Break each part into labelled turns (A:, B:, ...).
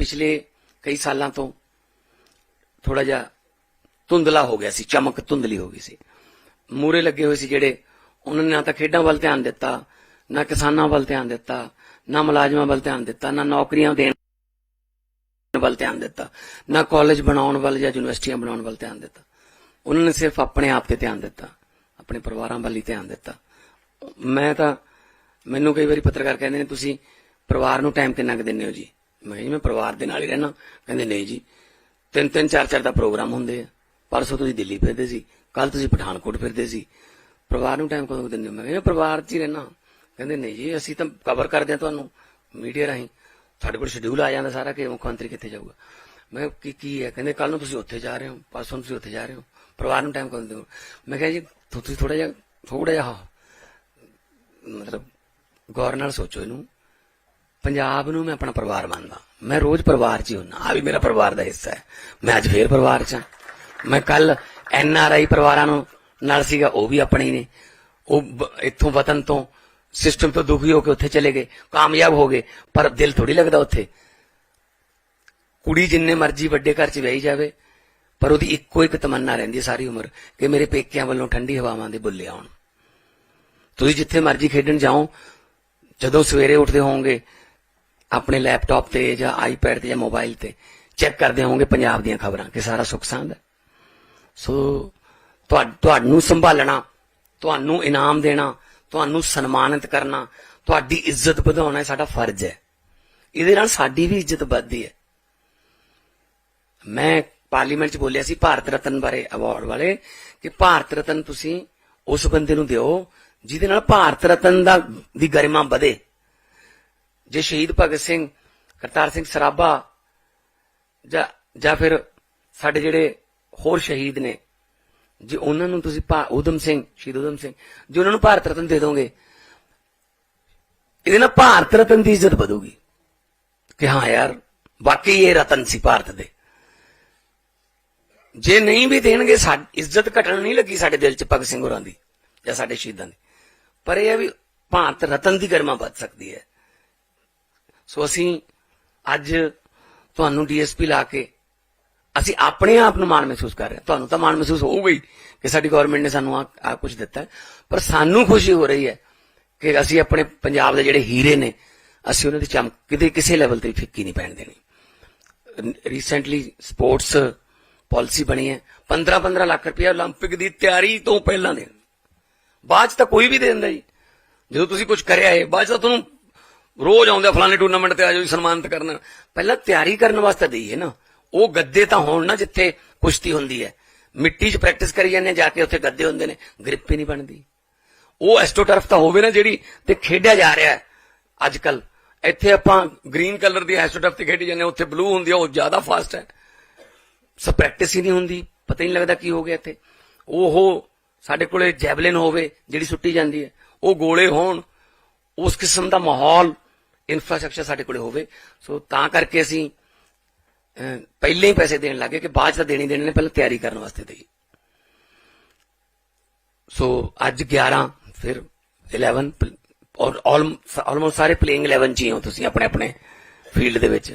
A: ਪਿਛਲੇ ਕਈ ਸਾਲਾਂ ਤੋਂ ਥੋੜਾ ਜਿਹਾ ਧੁੰਦਲਾ ਹੋ ਗਿਆ ਸੀ, ਚਮਕ ਧੁੰਦਲੀ ਹੋ ਗਈ ਸੀ। ਮੂਰੇ ਲੱਗੇ ਹੋਏ ਸੀ ਜਿਹੜੇ ਉਹਨਾਂ ਨੇ ਨਾ ਤਾਂ ਖੇਡਾਂ ਵੱਲ ਧਿਆਨ ਦਿੱਤਾ, ਨਾ ਕਿਸਾਨਾਂ ਵੱਲ ਧਿਆਨ ਦਿੱਤਾ, ਨਾ ਮੁਲਾਜ਼ਮਾਂ ਵੱਲ ਧਿਆਨ ਦਿੱਤਾ, ਨਾ ਨੌਕਰੀਆਂ ਦੇਣ ਵੱਲ ਧਿਆਨ ਦਿੱਤਾ, ਨਾ ਕਾਲਜ ਬਣਾਉਣ ਵੱਲ ਜਾਂ ਯੂਨੀਵਰਸਿਟੀਆਂ ਬਣਾਉਣ ਵੱਲ ਧਿਆਨ ਦਿੱਤਾ। ਉਹਨਾਂ ਨੇ ਸਿਰਫ ਆਪਣੇ ਆਪ ਤੇ ਧਿਆਨ ਦਿੱਤਾ, ਆਪਣੇ ਪਰਿਵਾਰਾਂ ਵੱਲ ਹੀ ਧਿਆਨ ਦਿੱਤਾ। ਮੈਂ ਤਾਂ, ਮੈਨੂੰ ਕਈ ਵਾਰੀ ਪੱਤਰਕਾਰ ਕਹਿੰਦੇ ਨੇ, ਤੁਸੀਂ ਪਰਿਵਾਰ ਨੂੰ ਟਾਈਮ ਕਿੰਨਾ ਕੁ ਦਿੰਦੇ ਹੋ ਜੀ? ਮੈਂ ਕਿਹਾ ਜੀ, ਮੈਂ ਪਰਿਵਾਰ ਦੇ ਨਾਲ ਹੀ ਰਹਿਣਾ। ਕਹਿੰਦੇ, ਨਹੀਂ ਜੀ, ਤਿੰਨ ਤਿੰਨ, ਚਾਰ ਚਾਰ ਦਾ ਪ੍ਰੋਗਰਾਮ ਹੁੰਦੇ ਆ। ਪਰਸੋਂ ਤੁਸੀਂ ਦਿੱਲੀ ਫਿਰਦੇ ਸੀ ਕੱਲ ਤੁਸੀਂ ਪਠਾਨਕੋਟ ਫਿਰਦੇ ਸੀ। ਪਰਿਵਾਰ ਨੂੰ ਟਾਈਮ ਕਦੋਂ ਦਿੰਦੇ ਹੋ? ਮੈਂ ਕਿਹਾ ਪਰਿਵਾਰ 'ਚ ਹੀ ਰਹਿਣਾ। ਕਹਿੰਦੇ, ਨਹੀਂ ਜੀ, ਅਸੀਂ ਤਾਂ ਕਵਰ ਕਰਦੇ ਹਾਂ ਤੁਹਾਨੂੰ ਮੀਡੀਆ ਰਾਹੀਂ। ਸਾਡੇ ਕੋਲ ਸ਼ਡਿਊਲ ਆ ਜਾਂਦਾ ਸਾਰਾ ਕਿ ਮੁੱਖ ਮੰਤਰੀ ਕਿੱਥੇ ਜਾਊਗਾ। ਮੈਂ ਕਿਹਾ, ਕੀ ਕੀ ਹੈ? ਕਹਿੰਦੇ ਕੱਲ ਨੂੰ ਤੁਸੀਂ ਉੱਥੇ ਜਾ ਰਹੇ ਹੋ, ਪਰਸੋਂ ਤੁਸੀਂ ਉੱਥੇ ਜਾ ਰਹੇ ਹੋ। ਪਰਿਵਾਰ ਨੂੰ ਟਾਈਮ ਕਦੋਂ ਦਿੰਦੇ ਹੋ? ਮੈਂ ਕਿਹਾ ਜੀ, ਤੁਸੀਂ ਥੋੜਾ ਜਿਹਾ ਥੋੜਾ ਜਿਹਾ, ਮਤਲਬ, ਗੌਰ ਨਾਲ ਸੋਚੋ ਇਹਨੂੰ। ਪੰਜਾਬ ਨੂੰ ਮੈਂ ਆਪਣਾ ਪਰਿਵਾਰ ਮੰਨਦਾ। ਮੈਂ ਰੋਜ਼ ਪਰਿਵਾਰ 'ਚ ਹੀ ਹੁੰਨਾ ਆ ਵੀ ਮੇਰਾ ਪਰਿਵਾਰ ਦਾ ਹਿੱਸਾ ਹੈ। ਮੈਂ ਅੱਜ ਫੇਰ ਪਰਿਵਾਰ 'ਚ ਹਾਂ। ਮੈਂ ਕੱਲ ਐਨ ਆਰ ਆਈ ਪਰਿਵਾਰਾਂ ਨੂੰ ਨਾਲ ਸੀਗਾ, ਉਹ ਵੀ ਆਪਣੇ ਹੀ ਨੇ। ਉਹ ਇੱਥੋਂ ਵਤਨ ਤੋਂ ਸਿਸਟਮ ਤੋਂ ਦੁਖੀ ਹੋ ਕੇ ਉੱਥੇ ਚਲੇ ਗਏ। ਕਾਮਯਾਬ ਹੋ ਗਏ। ਪਰ ਦਿਲ ਥੋੜੀ ਲੱਗਦਾ ਉੱਥੇ। ਕੁੜੀ ਜਿੰਨੇ ਮਰਜ਼ੀ ਵੱਡੇ ਘਰ 'ਚ ਵਿਆਹੀ ਜਾਵੇ, ਪਰ ਉਹਦੀ ਇੱਕੋ ਇੱਕ ਤਮੰਨਾ ਰਹਿੰਦੀ ਸਾਰੀ ਉਮਰ ਕਿ ਮੇਰੇ ਪੇਕਿਆਂ ਵੱਲੋਂ ਠੰਡੀ ਹਵਾਵਾਂ ਦੇ ਬੁੱਲੇ ਆਉਣ। ਤੁਸੀਂ ਜਿੱਥੇ ਮਰਜ਼ੀ ਖੇਡਣ ਜਾਓ, ਜਦੋਂ ਸਵੇਰੇ ਉੱਠਦੇ ਹੋਵੋਗੇ ਆਪਣੇ ਲੈਪਟਾਪ ਤੇ ਜਾਂ ਆਈਪੈਡ ਤੇ ਜਾਂ ਮੋਬਾਈਲ ਤੇ ਚੈੱਕ ਕਰਦੇ ਹੋਵੋਗੇ ਪੰਜਾਬ ਦੀਆਂ ਖਬਰਾਂ, ਕਿ ਸਾਰਾ ਸੁੱਖ ਸਾਂਦ ਹੈ। ਸੋ ਤੁਹਾ- ਤੁਹਾਨੂੰ ਸੰਭਾਲਣਾ, ਤੁਹਾਨੂੰ ਇਨਾਮ ਦੇਣਾ, ਤੁਹਾਨੂੰ ਸਨਮਾਨਿਤ ਕਰਨਾ, ਤੁਹਾਡੀ ਇੱਜ਼ਤ ਵਧਾਉਣਾ ਇਹ ਸਾਡਾ ਫਰਜ਼ ਹੈ। ਇਹਦੇ ਨਾਲ ਸਾਡੀ ਵੀ ਇੱਜ਼ਤ ਵੱਧਦੀ ਹੈ। ਮੈਂ ਪਾਰਲੀਮੈਂਟ 'ਚ ਬੋਲਿਆ ਸੀ ਭਾਰਤ ਰਤਨ ਬਾਰੇ ਅਵਾਰਡ ਵਾਲੇ, ਕਿ ਭਾਰਤ ਰਤਨ ਤੁਸੀਂ ਉਸ ਬੰਦੇ ਨੂੰ ਦਿਓ ਜਿਹਦੇ ਨਾਲ ਭਾਰਤ ਰਤਨ ਦਾ, ਦੀ ਗਰਿਮਾ ਵਧੇ। ਜੇ ਸ਼ਹੀਦ ਭਗਤ ਸਿੰਘ, ਕਰਤਾਰ ਸਿੰਘ ਸਰਾਭਾ ਜਾਂ ਜਾਂ ਫਿਰ ਸਾਡੇ ਜਿਹੜੇ ਹੋਰ ਸ਼ਹੀਦ ਨੇ, ਜੇ ਉਹਨਾਂ ਨੂੰ ਤੁਸੀਂ ਭਾ- ਊਧਮ ਸਿੰਘ, ਸ਼ਹੀਦ ਊਧਮ ਸਿੰਘ, ਜੇ ਉਹਨਾਂ ਨੂੰ ਭਾਰਤ ਰਤਨ ਦੇ ਦੋਗੇ, ਇਹਦੇ ਨਾਲ ਭਾਰਤ ਰਤਨ ਦੀ ਇੱਜ਼ਤ ਵਧੂਗੀ ਕਿ ਹਾਂ ਯਾਰ, ਵਾਕਈ ਇਹ ਰਤਨ ਸੀ ਭਾਰਤ ਦੇ। ਜੇ ਨਹੀਂ ਵੀ ਦੇਣਗੇ, ਸਾਡੀ, ਇੱਜ਼ਤ ਘਟਣ ਨਹੀਂ ਲੱਗੀ ਸਾਡੇ ਦਿਲ 'ਚ ਭਗਤ ਸਿੰਘ ਹੋਰਾਂ ਦੀ ਜਾਂ ਸਾਡੇ ਸ਼ਹੀਦਾਂ ਦੀ। ਪਰ ਇਹ ਹੈ ਵੀ ਭਾਰਤ ਰਤਨ ਦੀ ਗਰਮਾ ਵੱਧ ਸਕਦੀ ਹੈ। ਸੋ ਅਸੀਂ ਅੱਜ ਤੁਹਾਨੂੰ ਡੀਐਸਪੀ ਲਾ ਕੇ ਅਸੀਂ ਆਪਣੇ ਆਪ ਨੂੰ ਮਾਣ ਮਹਿਸੂਸ ਕਰ ਰਹੇ ਹਾਂ ਤੁਹਾਨੂੰ ਤਾਂ ਮਾਣ ਮਹਿਸੂਸ ਹੋਊਗਾ ਹੀ ਕਿ ਸਾਡੀ ਗਵਰਨਮੈਂਟ ਨੇ ਸਾਨੂੰ ਆ ਆ ਕੁਝ ਦਿੱਤਾ ਹੈ। ਪਰ ਸਾਨੂੰ ਖੁਸ਼ੀ ਹੋ ਰਹੀ ਹੈ ਕਿ ਅਸੀਂ ਆਪਣੇ ਪੰਜਾਬ ਦੇ ਜਿਹੜੇ ਹੀਰੇ ਨੇ ਅਸੀਂ ਉਹਨਾਂ ਦੀ ਚਮਕ ਕਿਤੇ ਕਿਸੇ ਲੈਵਲ ਤੇ ਵੀ ਫਿੱਕੀ ਨਹੀਂ ਪੈਣ ਦੇਣੀ ਰੀਸੈਂਟਲੀ ਸਪੋਰਟਸ ਪਾਲਿਸੀ ਬਣੀ ਹੈ 15-15 ਲੱਖ ਰੁਪਏ 올림픽 ਦੀ ਤਿਆਰੀ ਤੋਂ ਪਹਿਲਾਂ ਦੇਣ ਬਾਅਦ 'ਚ ਤਾਂ ਕੋਈ ਵੀ ਦੇ ਦਿੰਦਾ ਜੀ ਜਦੋਂ ਤੁਸੀਂ ਕੁਝ ਕਰਿਆ ਹੈ ਬਾਅਦ 'ਚ ਤਾਂ ਤੁਹਾਨੂੰ ਰੋਜ਼ ਆਉਂਦੇ ਆ, ਫਲਾਣੇ ਟੂਰਨਾਮੈਂਟ ਤੇ ਆ ਜਾਓ ਸਨਮਾਨਿਤ ਕਰਨਾ। ਪਹਿਲਾਂ ਤਿਆਰੀ ਕਰਨ ਵਾਸਤੇ ਦਈਏ ਨਾ। ਉਹ ਗੱਦੇ ਤਾਂ ਹੋਣ ਨਾ ਜਿੱਥੇ ਕੁਸ਼ਤੀ ਹੁੰਦੀ ਹੈ। ਮਿੱਟੀ 'ਚ ਪ੍ਰੈਕਟਿਸ ਕਰੀ ਜਾਂਦੇ ਜਾ ਕੇ ਉੱਥੇ ਗੱਦੇ ਹੁੰਦੇ ਨੇ। ਗ੍ਰਿਪ ਹੀ ਨਹੀਂ ਬਣਦੀ। ਉਹ ਐਸਟੋਟਰਫ ਤਾਂ ਹੋਵੇ ਨਾ ਜਿਹੜੀ ਤੇ ਖੇਡਿਆ ਜਾ ਰਿਹਾ ਹੈ ਅੱਜ ਕੱਲ ਇੱਥੇ ਆਪਾਂ ਗ੍ਰੀਨ ਕਲਰ ਦੀ ਐਸਟੋਟਰਫ ਤੇ ਖੇਡੀ ਜਾਂਦੇ ਉੱਥੇ ਬਲੂ ਹੁੰਦੀ ਹੈ ਉਹ ਜ਼ਿਆਦਾ ਫਾਸਟ ਹੈ। ਸੋ ਪ੍ਰੈਕਟਿਸ ਹੀ ਨਹੀਂ ਹੁੰਦੀ। ਪਤਾ ਹੀ ਨਹੀਂ ਲੱਗਦਾ ਕੀ ਹੋ ਗਿਆ ਇੱਥੇ। ਉਹ ਸਾਡੇ ਕੋਲੇ ਜੈਵਲਿਨ ਹੋਵੇ ਜਿਹੜੀ ਸੁੱਟੀ ਜਾਂਦੀ ਹੈ ਉਹ ਗੋਲੇ ਹੋਣ। ਉਸ ਕਿਸਮ ਦਾ ਮਾਹੌਲ ਇਨਫਰਾਸਟ੍ਰਕਚਰ ਸਾਡੇ ਕੋਲੇ ਹੋਵੇ। ਸੋ ਤਾਂ ਕਰਕੇ ਅਸੀਂ ਪਹਿਲੇ ਹੀ ਪੈਸੇ ਦੇਣ ਲੱਗੇ ਕਿ ਬਾਅਦ ਚ ਤਾਂ ਦੇਣੀ ਦੇਣੇ ਨੇ, ਪਹਿਲਾਂ ਤਿਆਰੀ ਕਰਨ ਵਾਸਤੇ ਦੇਈ ਸੋ ਅੱਜ 11 ਫਿਰ 11 ਔਰ ਆਲਮੋਸਟ ਸਾਰੇ ਪਲੇਇੰਗ 11 ਚ ਹੀ ਹੋ ਤੁਸੀਂ ਆਪਣੇ ਆਪਣੇ ਫੀਲਡ ਦੇ ਵਿੱਚ।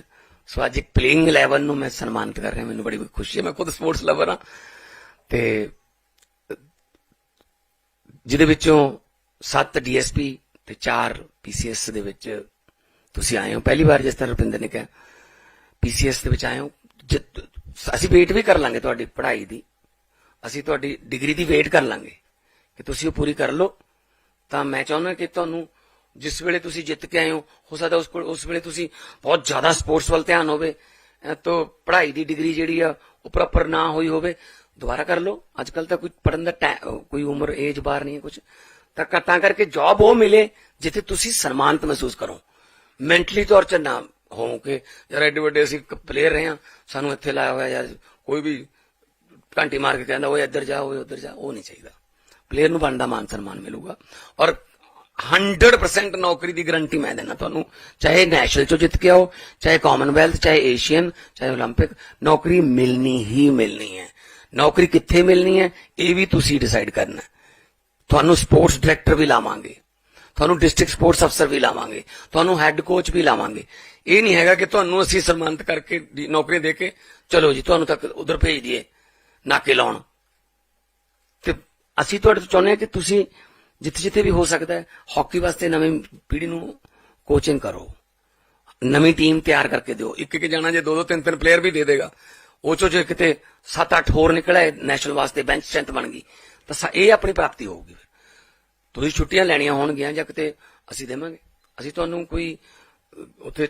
A: ਸੋ ਅੱਜ ਇੱਕ ਪਲੇਇੰਗ 11 ਨੂੰ ਮੈਂ ਸਨਮਾਨਿਤ ਕਰ ਰਿਹਾ, ਮੈਨੂੰ ਬੜੀ ਖੁਸ਼ੀ ਹੈ, ਮੈਂ ਖੁਦ ਸਪੋਰਟਸ ਲਵਰ ਹਾਂ। ਤੇ ਜਿਹਦੇ ਵਿੱਚੋਂ 7 ਡੀਐਸਪੀ ਤੇ 4 ਪੀਸੀਐਸ ਦੇ ਵਿੱਚ ਤੁਸੀਂ ਆਏ ਹੋ, ਪਹਿਲੀ ਵਾਰ ਜਿਸ ਤਰ੍ਹਾਂ ਰੁਪਿੰਦਰ ਨੇ ਕਿਹਾ ਪੀਸੀਐਸ ਦੇ ਵਿੱਚ ਆਏ ਹੋ, ਜਿ- ਅਸੀਂ ਵੇਟ ਵੀ ਕਰ ਲਾਂਗੇ ਤੁਹਾਡੀ ਪੜ੍ਹਾਈ ਦੀ, ਅਸੀਂ ਤੁਹਾਡੀ ਡਿਗਰੀ ਦੀ ਵੇਟ ਕਰ ਲਾਂਗੇ, ਕਿ ਤੁਸੀਂ ਉਹ ਪੂਰੀ ਕਰ ਲਓ, ਤਾਂ ਮੈਂ ਚਾਹੁੰਦਾ ਕਿ ਤੁਹਾਨੂੰ ਜਿਸ ਵੇਲੇ ਤੁਸੀਂ ਜਿੱਤ ਕੇ ਆਏ ਹੋ ਹੋ ਸਕਦਾ ਉਸ ਕੋਲ, ਉਸ ਵੇਲੇ ਤੁਸੀਂ ਬਹੁਤ ਜ਼ਿਆਦਾ ਸਪੋਰਟਸ ਵੱਲ ਧਿਆਨ ਹੋਵੇ, ਅਹ ਤਾਂ ਪੜ੍ਹਾਈ ਦੀ ਡਿਗਰੀ ਜਿਹੜੀ ਆ, ਉਹ ਪ੍ਰੋਪਰ ਨਾ ਹੋਈ ਹੋਵੇ, ਦੁਬਾਰਾ ਕਰ ਲਓ ਅੱਜ ਕੱਲ ਤਾਂ ਕੋਈ ਪੜਨ ਦਾ ਟੈ- ਕੋਈ ਉਮਰ ਏਜ ਬਾਰ ਨਹੀਂ ਹੈ ਕੁਝ ਤਾਂ ਕ- ਕਰਕੇ ਜੌਬ ਉਹ ਮਿਲੇ, ਜਿੱਥੇ ਤੁਸੀਂ ਸਨਮਾਨਿਤ ਮਹਿਸੂਸ ਕਰੋ। ਮੈਂਟਲੀ ਤੌਰ 'ਚ ਨਾ ਹੋ ਕਿ ਯਾਰ ਐਡੇ ਵੱਡੇ ਅਸੀਂ ਪਲੇਅਰ ਰਹੇ ਹਾਂ ਸਾਨੂੰ ਇੱਥੇ ਲਾਇਆ ਹੋਇਆ ਜਾਂ ਕੋਈ ਵੀ ਘੰਟੀ ਮਾਰ ਕੇ ਕਹਿੰਦਾ ਓਏ ਇੱਧਰ ਜਾ ਓਏ ਉੱਧਰ ਜਾ ਉਹ ਨਹੀਂ ਚਾਹੀਦਾ ਪਲੇਅਰ ਨੂੰ ਬਣਦਾ ਮਾਨ ਸਨਮਾਨ ਮਿਲੂਗਾ ਔਰ 100% ਨੌਕਰੀ ਦੀ ਗਾਰੰਟੀ ਮੈਂ ਦੇਣਾ ਤੁਹਾਨੂੰ ਚਾਹੇ ਨੈਸ਼ਨਲ ਚੋਂ ਜਿੱਤ ਕੇ ਆਓ ਚਾਹੇ ਕਾਮਨਵੈਲਥ ਚਾਹੇ ਏਸ਼ੀਅਨ ਚਾਹੇ 올림픽 ਨੌਕਰੀ ਮਿਲਣੀ ਹੀ ਮਿਲਣੀ ਹੈ ਨੌਕਰੀ ਕਿੱਥੇ ਮਿਲਣੀ ਹੈ ਇਹ ਵੀ ਤੁਸੀਂ ਡਿਸਾਈਡ ਕਰਨਾ ਹੈ। ਤੁਹਾਨੂੰ ਸਪੋਰਟਸ ਡਾਇਰੈਕਟਰ ਵੀ ਲਾਵਾਂਗੇ ਤੁਹਾਨੂੰ ਡਿਸਟ੍ਰਿਕਟ ਸਪੋਰਟਸ ਅਫਸਰ ਵੀ ਲਾਵਾਂਗੇ, ਤੁਹਾਨੂੰ ਹੈੱਡ ਕੋਚ ਵੀ ਲਾਵਾਂਗੇ। ਇਹ ਨਹੀਂ ਹੈਗਾ ਕਿ ਤੁਹਾਨੂੰ ਅਸੀਂ ਸਨਮਾਨਿਤ ਕਰਕੇ ਦੀ ਨੌਕਰੀ ਦੇ ਕੇ, ਚਲੋ ਜੀ, ਤੁਹਾਨੂੰ ਤੱਕ ਉਧਰ ਭੇਜ ਦਈਏ, ਨਾਕੇ ਲਾਉਣ। ਤੇ ਅਸੀਂ ਤੁਹਾਡੇ ਤੋਂ ਚਾਹੁੰਦੇ ਹਾਂ ਕਿ ਤੁਸੀਂ ਜਿੱਥੇ ਜਿੱਥੇ ਵੀ ਹੋ ਸਕਦਾ ਹੈ ਹਾਕੀ ਵਾਸਤੇ ਨਵੀਂ ਪੀੜ੍ਹੀ ਨੂੰ ਕੋਚਿੰਗ ਕਰੋ। ਨਵੀਂ ਟੀਮ ਤਿਆਰ ਕਰਕੇ ਦਿਓ। ਇੱਕ ਇੱਕ ਜਾਣਾ ਜੇ ਦੋ ਦੋ ਤਿੰਨ ਤਿੰਨ ਪਲੇਅਰ ਵੀ ਦੇ ਦੇਗਾ। ਉਹ ਚੋਂ ਜੇ ਕਿਤੇ 7-8 ਹੋਰ ਨਿਕਲੇ ਨੈਸ਼ਨਲ ਵਾਸਤੇ ਬੈਂਚ ਸਟ੍ਰੈਂਥ ਬਣ ਗਈ, ਤਾਂ ਇਹ ਆਪਣੀ ਪ੍ਰਾਪਤੀ ਹੋਊਗੀ। ਤੁਸੀਂ ਛੁੱਟੀਆਂ ਲੈਣੀਆਂ ਹੋਣਗੀਆਂ ਜਾਂ ਕਿਤੇ ਅਸੀਂ ਦੇਵਾਂਗੇ। ਅਸੀਂ ਤੁਹਾਨੂੰ ਕੋਈ ਉੱਥੇ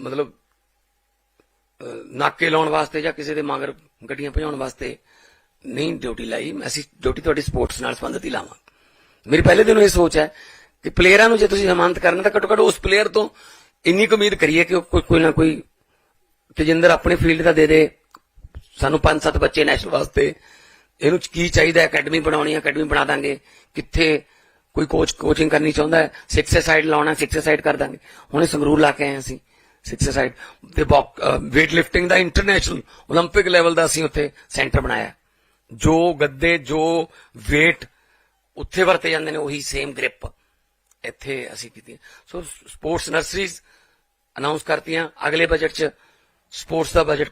A: ਮਤਲਬ ਨਾਕੇ ਲਾਉਣ ਵਾਸਤੇ ਜਾਂ ਕਿਸੇ ਦੇ ਮਗਰ ਗੱਡੀਆਂ ਭਜਾਉਣ ਵਾਸਤੇ ਨਹੀਂ ਡਿਊਟੀ ਲਾਈ। ਅਸੀਂ ਡਿਊਟੀ ਤੁਹਾਡੀ ਸਪੋਰਟਸ ਨਾਲ ਸੰਬੰਧਿਤ ਹੀ ਲਾਵਾਂ ਮੇਰੀ ਪਹਿਲੇ ਦਿਨੋਂ ਇਹ ਸੋਚ ਹੈ ਕਿ ਪਲੇਅਰਾਂ ਨੂੰ ਜੇ ਤੁਸੀਂ ਜ਼ਮਾਨਤ ਕਰਨਾ ਤਾਂ ਘੱਟੋ ਘੱਟ ਉਸ ਪਲੇਅਰ ਤੋਂ ਇੰਨੀ ਕੁ ਉਮੀਦ ਕਰੀਏ ਕਿ ਕੋਈ ਕੋਈ ਨਾ ਕੋਈ ਤੇਜਿੰਦਰ ਆਪਣੇ ਫੀਲਡ ਦਾ ਦੇ ਦੇ। ਸਾਨੂੰ ਪੰਜ ਸੱਤ ਬੱਚੇ ਨੈਸ਼ਨਲ ਵਾਸਤੇ ਇਹਨੂੰ ਕੀ ਚਾਹੀਦਾ ਅਕੈਡਮੀ ਬਣਾਉਣੀ ਹੈ ਅਕੈਡਮੀ ਬਣਾ ਦਾਂਗੇ ਕਿੱਥੇ ਕੋਈ ਕੋਚ ਕੋਚਿੰਗ ਕਰਨੀ ਚਾਹੁੰਦਾ ਹੈ ਸਿਕਸ ਸਾਈਡ ਲਾਉਣਾ ਸਿਕਸ ਸਾਈਡ ਕਰ ਦਾਂਗੇ ਹੁਣੇ ਸੰਗਰੂਰ ਲਾ ਕੇ ਆਏ ਹਾਂ ਅਸੀਂ ਸਿਕਸ ਸਾਈਡ ਤੇ weight ਲਿਫਟਿੰਗ ਦਾ ਇੰਟਰਨੈਸ਼ਨਲ 올림픽 ਲੈਵਲ ਦਾ ਅਸੀਂ ਉੱਥੇ ਸੈਂਟਰ ਬਣਾਇਆ ਜੋ ਗੱਦੇ ਜੋ weight ਉੱਥੇ ਵਰਤੇ ਜਾਂਦੇ ਨੇ ਉਹੀ ਸੇਮ ਗ੍ਰਿਪ ਇੱਥੇ ਅਸੀਂ ਕੀਤੀ ਸੋ ਸਪੋਰਟਸ ਨਰਸਰੀਜ਼ ਅਨਾਉਂਸ ਕਰਤੀਆਂ ਅਗਲੇ ਬਜਟ 'ਚ ਸਪੋਰਟਸ ਦਾ ਬਜਟ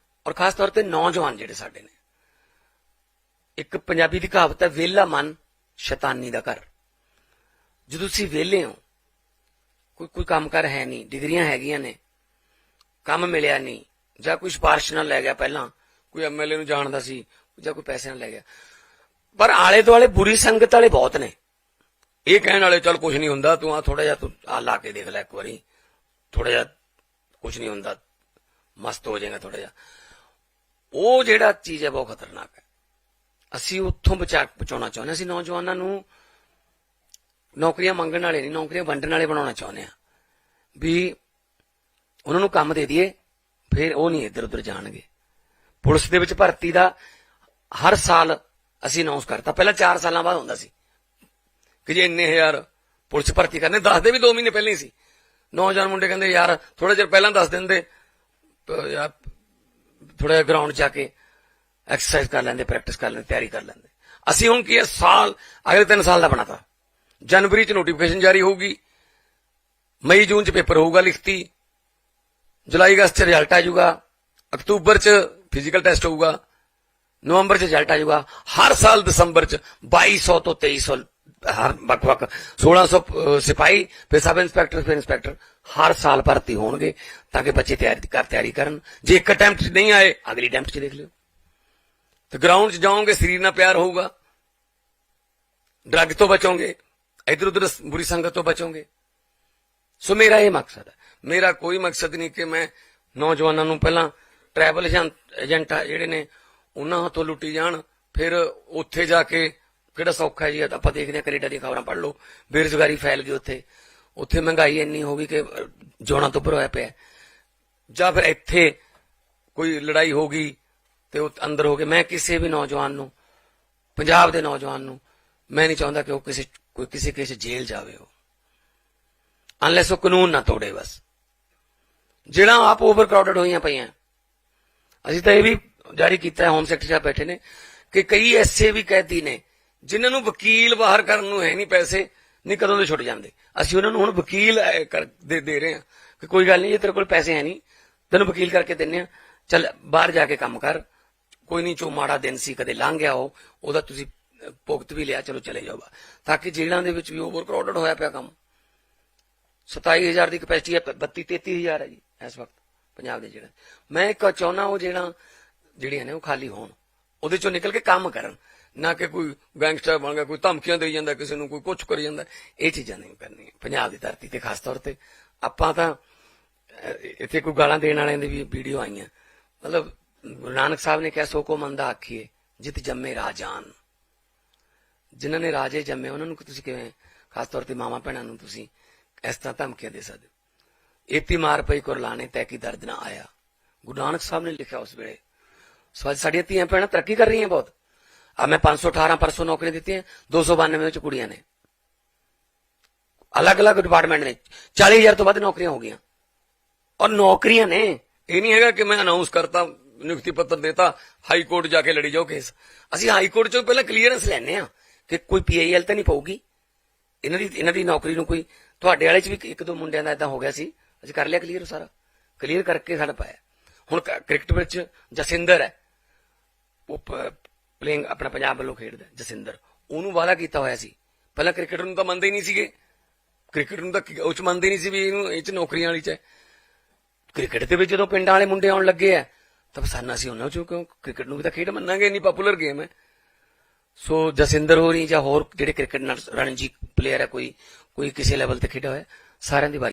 A: ਔਰ ਖਾਸ ਤੌਰ ਤੇ ਨੌਜਵਾਨ ਜਿਹੜੇ ਸਾਡੇ ਨੇ। ਇੱਕ ਪੰਜਾਬੀ ਦੀ ਕਹਾਵਤ ਹੈ ਵਿਹਲਾ ਮਨ ਸ਼ੈਤਾਨੀ ਦਾ ਘਰ। ਜਦੋਂ ਤੁਸੀਂ ਵਿਹਲੇ ਹੋ, ਕੋਈ ਕੋਈ ਕੰਮ ਕਰ ਹੈ ਨਹੀਂ, ਡਿਗਰੀਆਂ ਹੈਗੀਆਂ ਨੇ, ਕੰਮ ਮਿਲਿਆ ਨਹੀਂ, ਜਾਂ ਕੋਈ ਸਿਫਾਰਿਸ਼ ਨਾਲ ਲੈ ਗਿਆ ਪਹਿਲਾਂ, ਕੋਈ ਐਮਐਲਏ ਨੂੰ ਜਾਣਦਾ ਸੀ, ਜਾਂ ਕੋਈ ਪੈਸੇ ਨਾਲ ਲੈ ਗਿਆ। ਪਰ ਆਲੇ ਦੁਆਲੇ ਬੁਰੀ ਸੰਗਤ ਵਾਲੇ ਬਹੁਤ ਨੇ। ਇਹ ਕਹਿਣ ਵਾਲੇ, ਚੱਲ ਕੁਝ ਨਹੀਂ ਹੁੰਦਾ, ਤੂੰ ਆ ਥੋੜਾ ਜਿਹਾ, ਤੂੰ ਆ ਲਾ ਕੇ ਦੇਖ ਲੈ ਇੱਕ ਵਾਰੀ। ਥੋੜਾ ਜਿਹਾ ਕੁਝ ਨਹੀਂ ਹੁੰਦਾ। ਮਸਤ ਹੋ ਜਾਏਗਾ ਥੋੜਾ ਜਿਹਾ। ਉਹ ਜਿਹੜਾ ਚੀਜ਼ ਹੈ ਬਹੁਤ ਖਤਰਨਾਕ ਹੈ। ਅਸੀਂ ਉੱਥੋਂ ਬਚਾ ਬਚਾਉਣਾ ਚਾਹੁੰਦੇ ਹਾਂ। ਅਸੀਂ ਨੌਜਵਾਨਾਂ ਨੂੰ ਨੌਕਰੀਆਂ ਮੰਗਣ ਵਾਲੇ ਨਹੀਂ, ਨੌਕਰੀਆਂ ਵੰਡਣ ਵਾਲੇ ਬਣਾਉਣਾ ਚਾਹੁੰਦੇ ਆ ਵੀ ਉਹਨਾਂ ਨੂੰ ਕੰਮ ਦੇ ਦਈਏ, ਫਿਰ ਉਹ ਨਹੀਂ ਇੱਧਰ ਉੱਧਰ ਜਾਣਗੇ। ਪੁਲਿਸ ਦੇ ਵਿੱਚ ਭਰਤੀ ਦਾ ਹਰ ਸਾਲ ਅਸੀਂ ਅਨਾਉਂਸ ਕਰਤਾ। ਪਹਿਲਾਂ 4 ਸਾਲਾਂ ਬਾਅਦ ਹੁੰਦਾ ਸੀ ਕਿ ਜੇ ਇੰਨੇ ਹਜ਼ਾਰ ਪੁਲਿਸ ਭਰਤੀ ਕਰਨੇ, ਦੱਸਦੇ ਵੀ 2 ਮਹੀਨੇ ਪਹਿਲਾਂ ਹੀ ਸੀ। ਨੌਜਵਾਨ ਮੁੰਡੇ ਕਹਿੰਦੇ, ਯਾਰ ਥੋੜਾ ਚਿਰ ਪਹਿਲਾਂ ਦੱਸ ਦਿੰਦੇ ਥੋੜਾ ਜਿਹਾ ਗਰਾਊਂਡ ਜਾ ਕੇ ਐਕਸਰਸਾਈਜ਼ ਕਰ ਲੈਂਦੇ ਪ੍ਰੈਕਟਿਸ ਕਰ ਲੈਂਦੇ ਤਿਆਰੀ ਕਰ ਲੈਂਦੇ। ਅਸੀਂ ਹੁਣ ਕੀ ਹੈ ਸਾਲ ਅਗਲੇ 3 ਸਾਲ ਦਾ ਬਣਾਤਾ ਜਨਵਰੀ ਚ ਨੋਟੀਫਿਕੇਸ਼ਨ ਜਾਰੀ ਹੋਊਗੀ ਮਈ ਜੂਨ ਚ ਪੇਪਰ ਹੋਊਗਾ ਲਿਖਤੀ ਜੁਲਾਈ ਅਗਸਤ ਚ ਰਿਜ਼ਲਟ ਆ ਜਾਊਗਾ ਅਕਤੂਬਰ ਚ ਫਿਜ਼ੀਕਲ ਟੈਸਟ ਹੋਊਗਾ ਨਵੰਬਰ ਚ ਰਿਜ਼ਲਟ ਆ ਜਾਊਗਾ ਹਰ ਸਾਲ ਦਸੰਬਰ ਚ 2200 ਤੋਂ 2300 ਹਰ ਵੱਖ ਵੱਖ 1600 ਅਹ, ਸਿਪਾਹੀ ਫਿਰ ਸਬ ਇੰਸਪੈਕਟਰ ਫਿਰ ਇੰਸਪੈਕਟਰ। ਹਰ ਸਾਲ ਭਰਤੀ ਹੋਣਗੇ ਤਾਂ ਕਿ ਬੱਚੇ ਤਿਆਰੀ ਕਰ ਤਿਆਰੀ ਕਰਨ। ਜੇ ਇੱਕ ਅਟੈਂਪਟ ਚ ਨਹੀਂ ਆਏ, ਅਗਲੀ ਅਟੈਂਪਟ ਚ ਦੇਖ ਲਿਓ। ਤੇ ਗਰਾਊਂਡ 'ਚ ਜਾਓਗੇ, ਸਰੀਰ ਨਾਲ ਪਿਆਰ ਹੋਊਗਾ। ਡਰੱਗ ਤੋਂ ਬਚੋਗੇ ਇਧਰ ਉਧਰ ਬੁਰੀ ਸੰਗਤ ਤੋਂ ਬਚੋਗੇ। ਸੋ ਮੇਰਾ ਇਹ ਮਕਸਦ ਹੈ। ਮੇਰਾ ਕੋਈ ਮਕਸਦ ਨਹੀਂ ਕਿ ਮੈਂ ਨੌਜਵਾਨਾਂ ਨੂੰ ਪਹਿਲਾਂ ਟਰੈਵਲ ਏਜੰਟ ਜਿਹੜੇ ਨੇ, ਉਹਨਾਂ ਹੱਥੋਂ ਲੁੱਟੀ ਜਾਣ। ਫਿਰ ਉੱਥੇ ਜਾ ਕੇ ਕਿਹੜਾ ਸੌਖਾ ਜੀ? ਆਪਾਂ ਦੇਖਦੇ ਹਾਂ, ਕੈਨੇਡਾ ਦੀਆਂ ਖਬਰਾਂ ਪੜ੍ਹ ਲਓ। ਬੇਰੁਜ਼ਗਾਰੀ ਫੈਲ ਗਈ ਉੱਥੇ। ਉੱਥੇ ਮਹਿੰਗਾਈ ਇੰਨੀ ਹੋ ਗਈ ਕਿ ਜੋਣਾ ਤੋਂ ਉੱਪਰ ਪਿਆ। ਜਾਂ ਫਿਰ ਇੱਥੇ ਕੋਈ ਲੜਾਈ ਹੋ ਗਈ ਤੇ ਉਹ ਅੰਦਰ ਹੋ ਕੇ, ਮੈਂ ਕਿਸੇ ਵੀ ਨੌਜਵਾਨ ਨੂੰ, ਪੰਜਾਬ ਦੇ ਨੌਜਵਾਨ ਨੂੰ, ਮੈਂ ਨਹੀਂ ਚਾਹੁੰਦਾ ਕਿ ਉਹ ਕਿਸੇ, ਕੋਈ ਕਿਸੇ ਕਿਸੇ ਜੇਲ੍ਹ ਜਾਵੇ ਉਹ। ਅਨਲੈਸ ਉਹ ਕਾਨੂੰਨ ਨਾ ਤੋੜੇ ਬਸ। ਜਿਹੜਾ ਆਪ ਓਵਰ ਕਰਾਊਡਡ ਹੋਈਆਂ ਪਈਆਂ। ਅਸੀਂ ਤਾਂ ਇਹ ਵੀ ਜਾਰੀ ਕੀਤਾ ਹੈ ਹੋਮ ਸੈਕਟਰੀ ਸਾਹਿਬ ਬੈਠੇ ਨੇ, ਕਿ ਕਈ ਐਸੇ ਵੀ ਕੈਦੀ ਨੇ, ਜਿਨ੍ਹਾਂ ਨੂੰ ਵਕੀਲ ਬਾਹਰ ਕਰਨ ਨੂੰ ਹੈ ਨਹੀਂ ਪੈਸੇ ਨਹੀਂ ਕਦੋਂ ਦੇ ਛੁੱਟ ਜਾਂਦੇ। ਅਸੀਂ ਉਹਨਾਂ ਨੂੰ ਹੁਣ ਵਕੀਲ ਦੇ ਦੇ ਰਹੇ ਹਾਂ ਕਿ ਕੋਈ ਗੱਲ ਨਹੀਂ ਜੇ ਤੇਰੇ ਕੋਲ ਪੈਸੇ ਹੈ ਨਹੀਂ। ਤੈਨੂੰ ਵਕੀਲ ਕਰਕੇ ਦਿੰਨੇ ਆ ਚੱਲ, ਬਾਹਰ ਜਾ ਕੇ ਕੰਮ ਕਰ। ਕੋਈ ਨਹੀਂ, ਜੋ ਮਾੜਾ ਦਿਨ ਸੀ, ਕਦੇ ਲੰਘ ਗਿਆ ਉਹ, ਉਹਦਾ ਤੁਸੀਂ ਭੁਗਤ ਵੀ ਲਿਆ, ਚਲੋ ਚਲੇ ਜਾਓ ਤਾਂ ਕਿ ਜੇਲ੍ਹਾਂ ਦੇ ਵਿੱਚ ਵੀ ਓਵਰ ਕਰਾਊਡਡ ਹੋਇਆ ਪਿਆ ਕੰਮ। 27000 ਦੀ ਕਪੈਸਿਟੀ ਹੈ 32 33000 ਹੈ ਜੀ, ਇਸ ਵਕਤ ਪੰਜਾਬ ਦੇ ਜਿਹੜਾ ਮੈਂ ਇੱਕ ਚਾਹੁੰਦਾ ਉਹ ਜਿਹੜਾ ਜਿਹੜੀਆਂ ਨੇ ਉਹ ਖਾਲੀ ਹੋਣ। ਉਹਦੇ ਚੋਂ ਨਿਕਲ ਕੇ ਕੰਮ ਕਰਨ। ਨਾ ਕਿ ਕੋਈ ਗੈਂਗਸਟਰ ਬਣ ਗਿਆ, ਕੋਈ ਧਮਕੀਆਂ ਦੇਈ ਜਾਂਦਾ, ਕਿਸੇ ਨੂੰ ਕੋਈ ਕੁਝ ਕਰੀ ਜਾਂਦਾ। ਇਹ ਚੀਜ਼ਾਂ ਨਹੀਂ ਕਰਨੀਆਂ। ਪੰਜਾਬ ਦੀ ਧਰਤੀ ਤੇ ਖਾਸ ਤੌਰ ਤੇ ਆਪਾਂ ਤਾਂ ਇੱਥੇ ਕੋਈ ਗਾਲਾਂ ਦੇਣ ਵਾਲਿਆਂ ਦੀ ਵੀ ਵੀਡੀਓ ਆਈਆਂ। ਮਤਲਬ ਗੁਰੂ ਨਾਨਕ ਸਾਹਿਬ ਨੇ ਕਿਹਾ ਸੋ ਕੋ ਮੰਦਾ ਆਖੀਏ, ਜਿਤ ਜੰਮੇ ਰਾਜਾਨ। ਜਿਨ੍ਹਾਂ ਨੇ ਰਾਜੇ ਜੰਮੇ, ਉਹਨਾਂ ਨੂੰ ਤੁਸੀਂ ਕਿਵੇਂ, ਖਾਸ ਤੌਰ ਤੇ ਮਾਮਾ ਭੈਣਾਂ ਨੂੰ ਤੁਸੀਂ ਇਸ ਤਰ੍ਹਾਂ ਧਮਕੀਆਂ ਦੇ ਸਕਦੇ ਹੋ। ਇਤੀ ਮਾਰ ਪਈ ਕੁਰਲਾਣੇ ਤੈ ਕੀ ਦਰਦ ਨਾ ਆਇਆ? ਗੁਰੂ ਨਾਨਕ ਸਾਹਿਬ ਨੇ ਲਿਖਿਆ ਉਸ ਵੇਲੇ ਸੋ ਅੱਜ ਸਾਡੀਆਂ ਧੀਆਂ ਭੈਣਾਂ ਤਰੱਕੀ ਕਰ ਰਹੀਆਂ ਬਹੁਤ। ਆ ਮੈਂ 518 ਪਰਸੋਂ ਨੌਕਰੀਆਂ ਦਿੱਤੀਆਂ 292 ਵਿੱਚ ਕੁੜੀਆਂ ਨੇ। ਅਲੱਗ-ਅਲੱਗ ਡਿਪਾਰਟਮੈਂਟ ਨੇ 40000 ਤੋਂ ਵੱਧ ਨੌਕਰੀਆਂ ਹੋ ਗਈਆਂ। ਔਰ ਨੌਕਰੀਆਂ ਨੇ, ਇਹ ਨਹੀਂ ਹੈਗਾ ਕਿ ਮੈਂ ਅਨਾਉਂਸ ਕਰਤਾ, ਨਿਯੁਕਤੀ ਪੱਤਰ ਦੇਤਾ ਹਾਈ ਕੋਰਟ ਜਾ ਕੇ ਲੜੀ ਜਾਓ ਕੇਸ ਅਸੀਂ ਹਾਈ ਕੋਰਟ ਚੋਂ ਪਹਿਲਾਂ ਕਲੀਅਰੈਂਸ ਲੈਣੇ ਆ ਕਿ ਕੋਈ ਪੀਆਈਐਲ ਤਾਂ ਨਹੀਂ ਪਊਗੀ। ਇਹਨਾਂ ਦੀ ਇਹਨਾਂ ਦੀ ਨੌਕਰੀ ਨੂੰ ਕੋਈ, ਤੁਹਾਡੇ ਵਾਲੇ ਚ ਵੀ ਇੱਕ ਦੋ ਮੁੰਡਿਆਂ ਦਾ ਇਦਾਂ ਹੋ ਗਿਆ ਸੀ। ਅਸੀਂ ਕਰ ਲਿਆ ਕਲੀਅਰ ਸਾਰਾ। ਕਲੀਅਰ ਕਰਕੇ ਸਾਡਾ ਪਾਇਆ। ਹੁਣ ਕ੍ਰਿਕਟ ਵਿੱਚ ਜਸਿੰਦਰ ਹੈ। ਉਹ ਪਲੇਇੰਗ ਆਪਣਾ ਪੰਜਾਬ ਵੱਲੋਂ ਖੇਡਦਾ ਜਸਿੰਦਰ। ਉਹਨੂੰ ਵਾਅਦਾ ਕੀਤਾ ਹੋਇਆ ਸੀ। ਪਹਿਲਾਂ ਕ੍ਰਿਕਟਰ ਨੂੰ ਤਾਂ ਮੰਨਦੇ ਹੀ ਨਹੀਂ ਸੀਗੇ। ਕ੍ਰਿਕਟ ਨੂੰ ਤਾਂ ਉਹ ਚ ਮੰਨਦੇ ਨਹੀਂ ਸੀ ਵੀ ਇਹਨੂੰ, ਇਹ ਚ ਨੌਕਰੀਆਂ ਵਾਲੀ ਚ ਹੈ। ਕ੍ਰਿਕਟ ਦੇ ਵਿੱਚ ਜਦੋਂ ਪਿੰਡਾਂ ਵਾਲੇ ਮੁੰਡੇ ਆਉਣ ਲੱਗੇ ਆ ਤਾਂ ਸਾਨਾ ਸੀ ਉਹਨਾਂ ਚੋਂ, ਕਿਉਂ? ਕ੍ਰਿਕਟ ਨੂੰ ਵੀ ਤਾਂ ਖੇਡ ਮੰਨਾਂਗੇ, ਇੰਨੀ ਪਪੂਲਰ ਗੇਮ ਹੈ। ਸੋ ਜਸਿੰਦਰ ਹੋਰੀ ਜਾਂ ਹੋਰ ਜਿਹੜੇ ਕ੍ਰਿਕਟ ਨਾਲ ਰਣਜੀ ਪਲੇਅਰ ਹੈ, ਕੋਈ ਕੋਈ ਕਿਸੇ ਲੈਵਲ ਤੇ ਖੇਡਿਆ ਹੋਇਆ, ਸਾਰਿਆਂ ਦੀ ਵਾਰੀ।